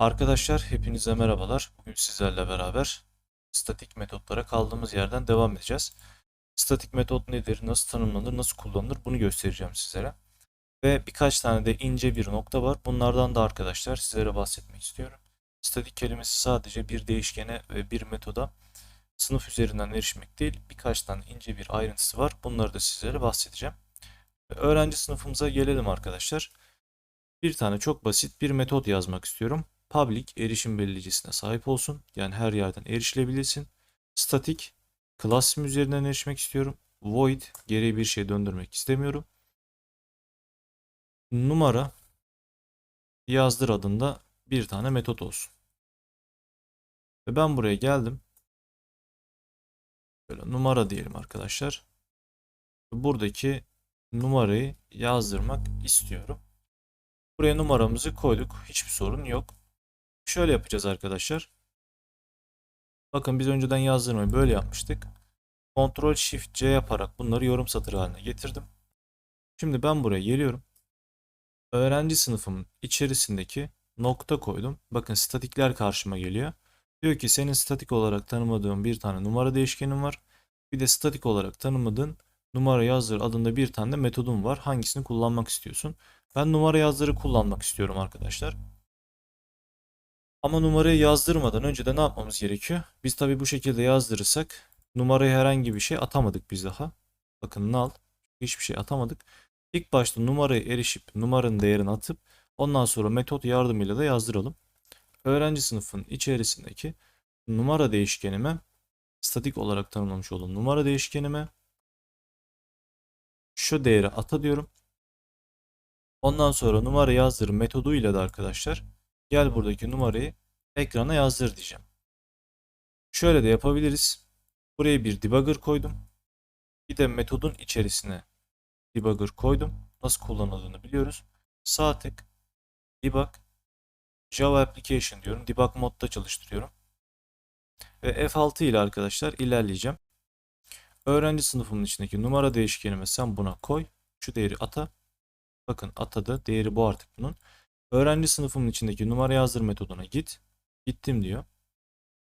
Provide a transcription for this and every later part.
Arkadaşlar hepinize merhabalar. Bugün sizlerle beraber statik metotlara kaldığımız yerden devam edeceğiz. Statik metot nedir, nasıl tanımlanır, nasıl kullanılır bunu göstereceğim sizlere. Ve birkaç tane de ince bir nokta var. Bunlardan da arkadaşlar sizlere bahsetmek istiyorum. Statik kelimesi sadece bir değişkene ve bir metoda sınıf üzerinden erişmek değil, birkaç tane ince bir ayrıntısı var. Bunları da sizlere bahsedeceğim. Öğrenci sınıfımıza gelelim arkadaşlar. Bir tane çok basit bir metot yazmak istiyorum public erişim belirleyicisine sahip olsun. Yani her yerden erişilebilirsin. Static class üzerinden erişmek istiyorum. Void geriye bir şey döndürmek istemiyorum. Numara yazdır adında bir tane metot olsun. Ve ben buraya geldim. Böyle numara diyelim arkadaşlar. Buradaki numarayı yazdırmak istiyorum. Buraya numaramızı koyduk. Hiçbir sorun yok. Şöyle yapacağız arkadaşlar. Bakın biz önceden yazdırmayı böyle yapmıştık. Ctrl Shift C yaparak bunları yorum satırı haline getirdim. Şimdi ben buraya geliyorum. Öğrenci sınıfımın içerisindeki nokta koydum. Bakın statikler karşıma geliyor. Diyor ki senin statik olarak tanımadığın bir tane numara değişkenin var. Bir de statik olarak tanımadığın numara yazdır adında bir tane de metodun var. Hangisini kullanmak istiyorsun? Ben numara yazdırı kullanmak istiyorum arkadaşlar. Ama numarayı yazdırmadan önce de ne yapmamız gerekiyor? Biz tabii bu şekilde yazdırırsak numaraya herhangi bir şey atamadık biz daha. Bakın null. Hiçbir şey atamadık. İlk başta numaraya erişip numaranın değerini atıp ondan sonra metot yardımıyla da yazdıralım. Öğrenci sınıfının içerisindeki numara değişkenime statik olarak tanımlamış olduğum numara değişkenime şu değeri ata diyorum. Ondan sonra numara yazdır metoduyla da arkadaşlar Gel buradaki numarayı ekrana yazdır diyeceğim. Şöyle de yapabiliriz. Buraya bir debugger koydum. Bir de metodun içerisine debugger koydum. Nasıl kullanıldığını biliyoruz. Sağ tık debug Java application diyorum. Debug modda çalıştırıyorum. Ve F6 ile arkadaşlar ilerleyeceğim. Öğrenci sınıfının içindeki numara değişkenime sen buna koy. Şu değeri ata. Bakın atadı. Değeri bu artık bunun. Öğrenci sınıfımın içindeki numara yazdır metoduna git. Gittim diyor.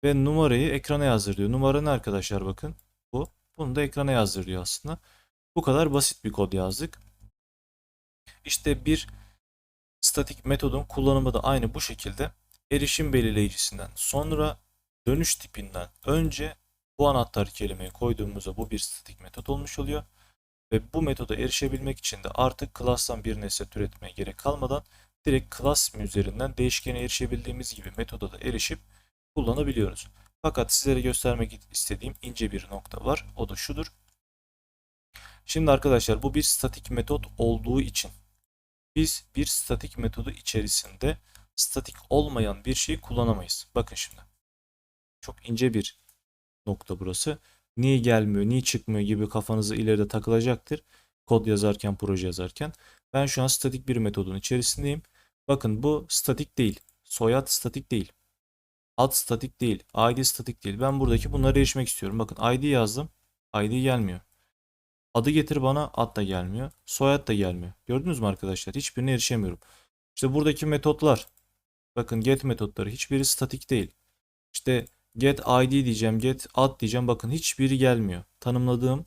Ve numarayı ekrana yazdır diyor. Numara ne arkadaşlar bakın. Bu. Bunu da ekrana yazdır diyor aslında. Bu kadar basit bir kod yazdık. İşte bir statik metodun kullanımı da aynı bu şekilde. Erişim belirleyicisinden sonra dönüş tipinden önce bu anahtar kelimeyi koyduğumuzda bu bir statik metot olmuş oluyor. Ve bu metoda erişebilmek için de artık class'tan bir nesne türetmeye gerek kalmadan direkt class üzerinden değişkene erişebildiğimiz gibi metoda da erişip kullanabiliyoruz. Fakat sizlere göstermek istediğim ince bir nokta var. O da şudur. Şimdi arkadaşlar bu bir statik metot olduğu için biz bir statik metodu içerisinde statik olmayan bir şeyi kullanamayız. Bakın şimdi. Çok ince bir nokta burası. Niye gelmiyor, niye çıkmıyor gibi kafanızı ileride takılacaktır. Kod yazarken, proje yazarken. Ben şu an statik bir metodun içerisindeyim. Bakın bu statik değil. Soyad statik değil. Ad statik değil. ID statik değil. Ben buradaki bunları erişmek istiyorum. Bakın ID yazdım. ID gelmiyor. Adı getir bana ad da gelmiyor. Soyad da gelmiyor. Gördünüz mü arkadaşlar? Hiçbirine erişemiyorum. İşte buradaki metotlar. Bakın get metotları hiçbiri statik değil. İşte get id diyeceğim, get ad diyeceğim. Bakın hiçbiri gelmiyor. Tanımladığım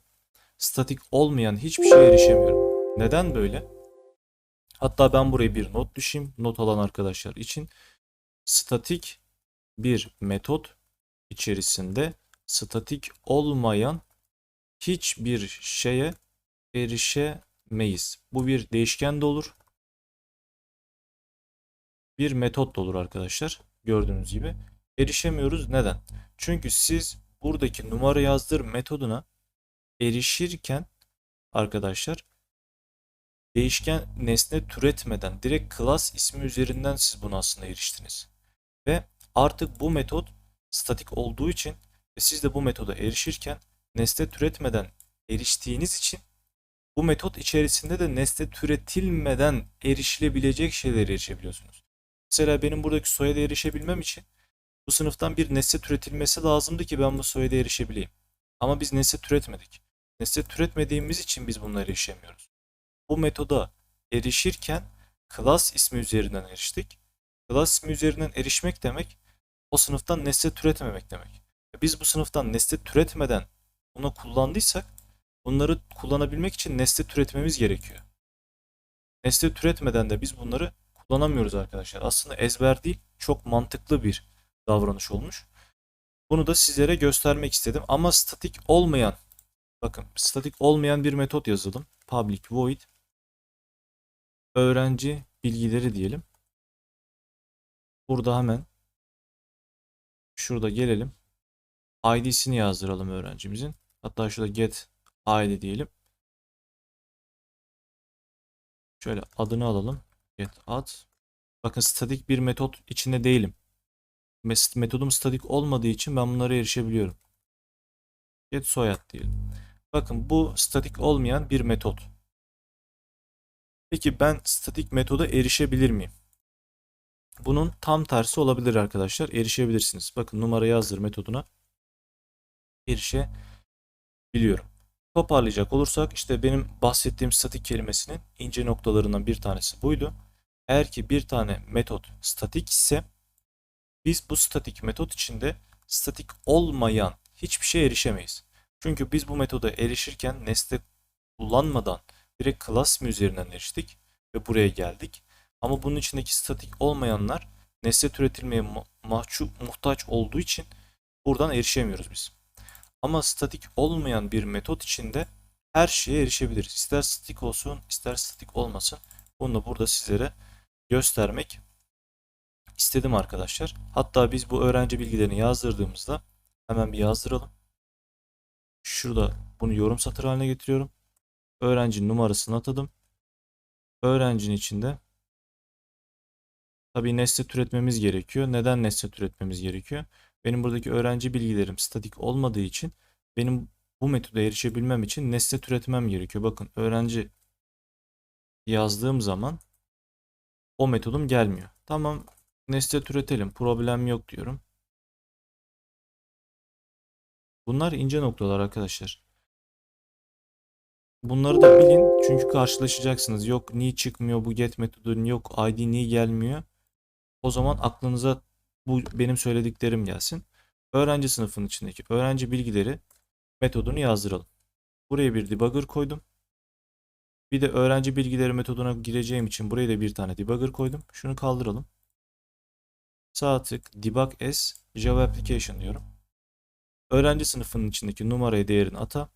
statik olmayan hiçbir şeye erişemiyorum. Neden böyle? Hatta ben buraya bir not düşeyim. Not alan arkadaşlar için. Statik bir metot içerisinde statik olmayan hiçbir şeye erişemeyiz. Bu bir değişken de olur. Bir metot da olur arkadaşlar. Gördüğünüz gibi. Erişemiyoruz. Neden? Çünkü siz buradaki numara yazdır metoduna erişirken arkadaşlar değişken nesne türetmeden direkt class ismi üzerinden siz buna aslında eriştiniz. Ve artık bu metot statik olduğu için ve siz de bu metoda erişirken nesne türetmeden eriştiğiniz için bu metot içerisinde de nesne türetilmeden erişilebilecek şeylere erişebiliyorsunuz. Mesela benim buradaki soyada erişebilmem için bu sınıftan bir nesne türetilmesi lazımdı ki ben bu soyada erişebileyim. Ama biz nesne türetmedik. Nesne türetmediğimiz için biz bunlara erişemiyoruz bu metoda erişirken class ismi üzerinden eriştik. Class ismi üzerinden erişmek demek o sınıftan nesne türetmemek demek. E Biz bu sınıftan nesne türetmeden bunu kullandıysak bunları kullanabilmek için nesne türetmemiz gerekiyor. Nesne türetmeden de biz bunları kullanamıyoruz arkadaşlar. Aslında ezber değil, çok mantıklı bir davranış olmuş. Bunu da sizlere göstermek istedim. Ama statik olmayan, bakın statik olmayan bir metot yazalım. Public void öğrenci bilgileri diyelim. Burada hemen şurada gelelim. ID'sini yazdıralım öğrencimizin. Hatta şurada get ID diyelim. Şöyle adını alalım. Get ad. Bakın statik bir metot içinde değilim. Metodum statik olmadığı için ben bunlara erişebiliyorum. Get soyad diyelim. Bakın bu statik olmayan bir metot. Peki ben statik metoda erişebilir miyim? Bunun tam tersi olabilir arkadaşlar. Erişebilirsiniz. Bakın numara yazdır metoduna erişebiliyorum. Toparlayacak olursak işte benim bahsettiğim statik kelimesinin ince noktalarından bir tanesi buydu. Eğer ki bir tane metot statik ise biz bu statik metot içinde statik olmayan hiçbir şeye erişemeyiz. Çünkü biz bu metoda erişirken nesne kullanmadan direkt class mi üzerinden eriştik ve buraya geldik. Ama bunun içindeki statik olmayanlar nesne türetilmeye mahcup muhtaç olduğu için buradan erişemiyoruz biz. Ama statik olmayan bir metot içinde her şeye erişebiliriz. İster statik olsun, ister statik olmasın. Bunu da burada sizlere göstermek istedim arkadaşlar. Hatta biz bu öğrenci bilgilerini yazdırdığımızda hemen bir yazdıralım. Şurada bunu yorum satır haline getiriyorum. Öğrencinin numarasını atadım. Öğrencinin içinde tabii nesne türetmemiz gerekiyor. Neden nesne türetmemiz gerekiyor? Benim buradaki öğrenci bilgilerim statik olmadığı için benim bu metoda erişebilmem için nesne türetmem gerekiyor. Bakın öğrenci yazdığım zaman o metodum gelmiyor. Tamam nesne türetelim problem yok diyorum. Bunlar ince noktalar arkadaşlar. Bunları da bilin çünkü karşılaşacaksınız. Yok niye çıkmıyor bu get metodun yok id niye gelmiyor. O zaman aklınıza bu benim söylediklerim gelsin. Öğrenci sınıfının içindeki öğrenci bilgileri metodunu yazdıralım. Buraya bir debugger koydum. Bir de öğrenci bilgileri metoduna gireceğim için buraya da bir tane debugger koydum. Şunu kaldıralım. Sağ tık debug as Java application diyorum. Öğrenci sınıfının içindeki numarayı değerini ata.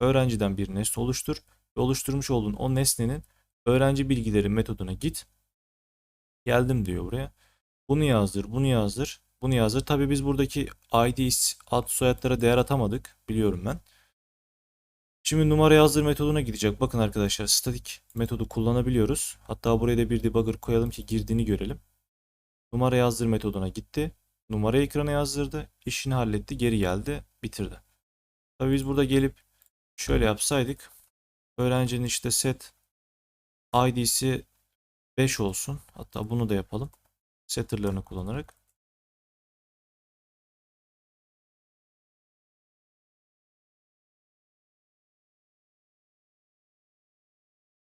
Öğrenciden bir nesne oluştur ve oluşturmuş olduğun o nesnenin öğrenci bilgileri metoduna git. Geldim diyor buraya. Bunu yazdır, bunu yazdır, bunu yazdır. Tabi biz buradaki ID ad soyadlara değer atamadık. Biliyorum ben. Şimdi numara yazdır metoduna gidecek. Bakın arkadaşlar statik metodu kullanabiliyoruz. Hatta buraya da bir debugger koyalım ki girdiğini görelim. Numara yazdır metoduna gitti. Numarayı ekrana yazdırdı. işini halletti. Geri geldi. Bitirdi. Tabi biz burada gelip şöyle yapsaydık. Öğrencinin işte set ID'si 5 olsun. Hatta bunu da yapalım. Setter'larını kullanarak.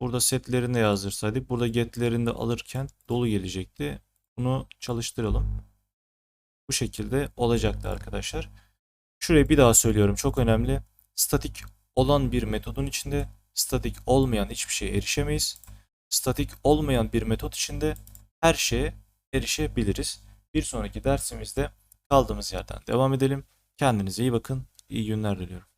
Burada setlerini de yazdırsaydık. Burada getlerini alırken dolu gelecekti. Bunu çalıştıralım. Bu şekilde olacaktı arkadaşlar. Şurayı bir daha söylüyorum. Çok önemli. Statik olan bir metodun içinde statik olmayan hiçbir şeye erişemeyiz. Statik olmayan bir metot içinde her şeye erişebiliriz. Bir sonraki dersimizde kaldığımız yerden devam edelim. Kendinize iyi bakın. İyi günler diliyorum.